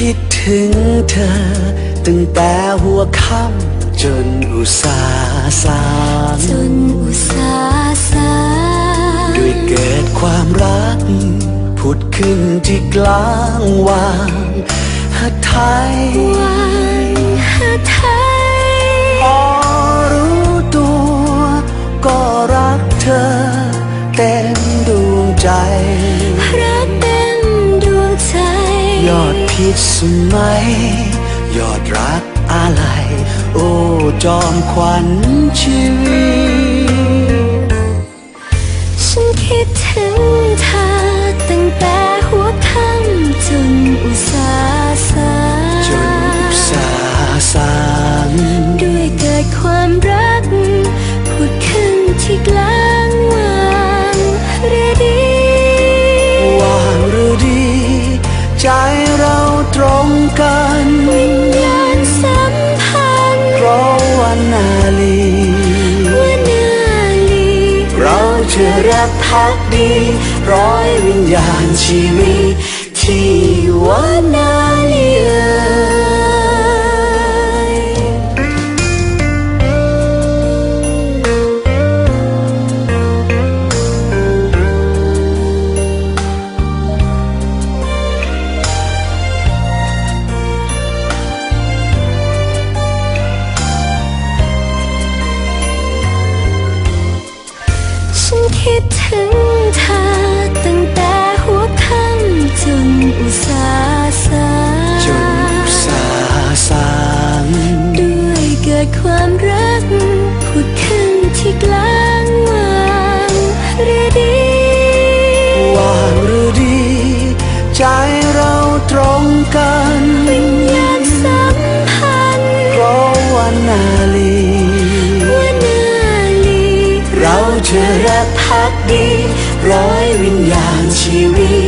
ถึงเธอ ตั้งแต่หัวค่ำจนอุตสาห์สางจนอุตสาห์สาด้วยเกิดความรัก ผุดขึ้นที่กลางวางหัดไทยวางหาไทยพอรู้ตัว ก็รักเธอ เต็มดวงใจ คิดสมัย ยอดรักอะไร โอ้ จอมขวัญชีวิต พักดี ร้อยวิญญาณชีวิตที่วานา hit เราจะรักพักดี ร้อยวิญญาณชีวิต